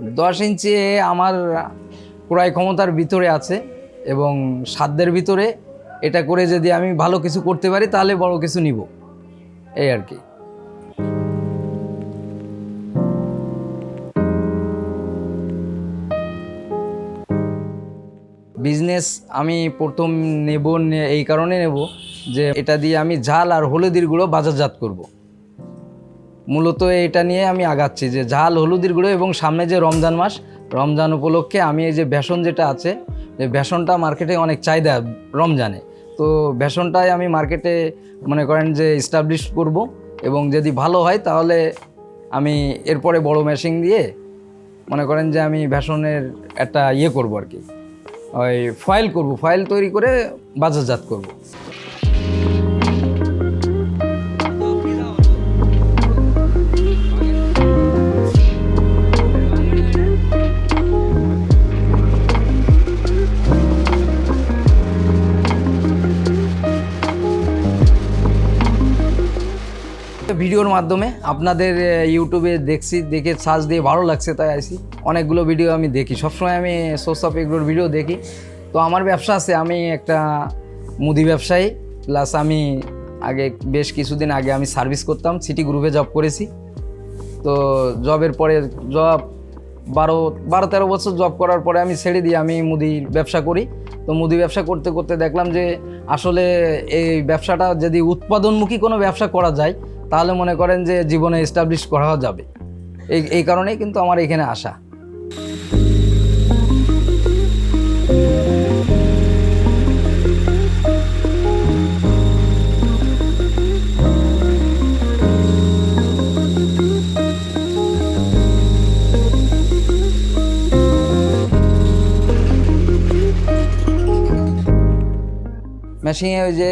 দশ ইঞ্চি আমার ক্রয় ক্ষমতার ভিতরে আছে এবং সাধ্যের ভিতরে এটা করে যদি আমি ভালো কিছু করতে পারি, তাহলে বড় কিছু নিব এই আর কি বিজনেস আমি প্রথম নেব এই কারণে নেব যে এটা দিয়ে আমি ঝাল আর হলুদের গুঁড়ো বাজারজাত করব। মূলত এটা নিয়ে আমি আগাচ্ছি যে ঝাল, হলুদের গুঁড়ো এবং সামনে যে রমজান মাস, রমজান উপলক্ষে আমি এই যে বেসন যেটা আছে, যে বেসনটা মার্কেটে অনেক চাহিদা রমজানে। তো বেসনটাই আমি মার্কেটে মনে করেন যে এস্টাবলিশ করব এবং যদি ভালো হয় তাহলে আমি এরপরে বড় মেশিন দিয়ে মনে করেন যে আমি বেসনের একটা ইয়ে করব আর কি। ওই ফয়েল করব ফয়েল তৈরি করে বাজারজাত করব। ভিডিওর মাধ্যমে আপনাদের ইউটিউবে দেখছি, দেখে সার্চ দিয়ে ভালো লাগছে, তাই আইসি অনেকগুলো ভিডিও আমি দেখি। সবসময় আমি সোর্স অফ এগুলোর ভিডিও দেখি। তো আমার ব্যবসা আছে, আমি একটা মুদি ব্যবসায়ী। প্লাস আমি আগে বেশ কিছুদিন আগে আমি সার্ভিস করতাম সিটি গ্রুপে জব করেছি। তো জবের পরে জব বারো বারো, তেরো বছর জব করার পরে আমি ছেড়ে দিই আমি মুদির ব্যবসা করি। তো মুদি ব্যবসা করতে করতে দেখলাম যে আসলে এই ব্যবসাটা যদি উৎপাদনমুখী কোনো ব্যবসা করা যায় তাহলে মনে করেন যে জীবনে এস্টাবলিশ করা যাবে। এই এই কারণেই কিন্তু আমার এখানে আসা। মেশিনে ওই যে,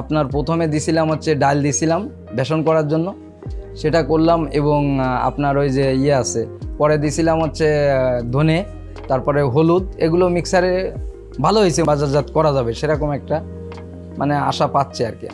আপনার প্রথমে দিছিলাম হচ্ছে ডাল দিছিলাম বেসন করার জন্য। সেটা করলাম এবং আপনার ওই যে ইয়ে আছে, পরে দিছিলাম হচ্ছে ধনে, তারপরে হলুদ, এগুলো মিক্সারে ভালো হয়েছে, বাজারজাত করা যাবে, সেরকম একটা মানে আশা পাচ্ছে আর কি।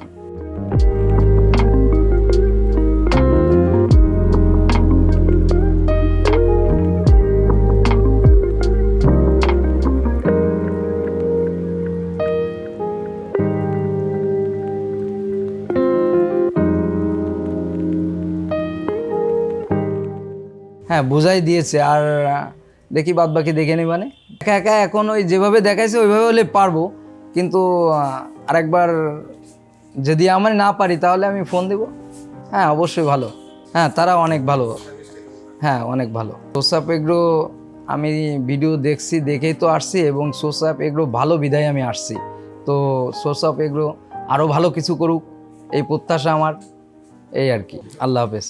হ্যাঁ বোঝাই দিয়েছে। আর দেখি বাদ বাকি দেখে নি মানে। একা একা এখন ওই যেভাবে দেখাইছে, ওইভাবে হলে পারব। কিন্তু আরেকবার যদি আমার না পারি, তাহলে আমি ফোন দেব। হ্যাঁ অবশ্যই ভালো। হ্যাঁ তারা অনেক ভালো। হ্যাঁ অনেক ভালো। সোসাপ এগ্রো, আমি ভিডিও দেখছি, দেখেই তো আসছি এবং সোসাপ এগ্রো ভালো বিদায় আমি আসছি। তো সোসাপ এগ্রো আরও ভালো কিছু করুক, এই প্রত্যাশা আমার। এই আর কি। আল্লাহ হাফেজ।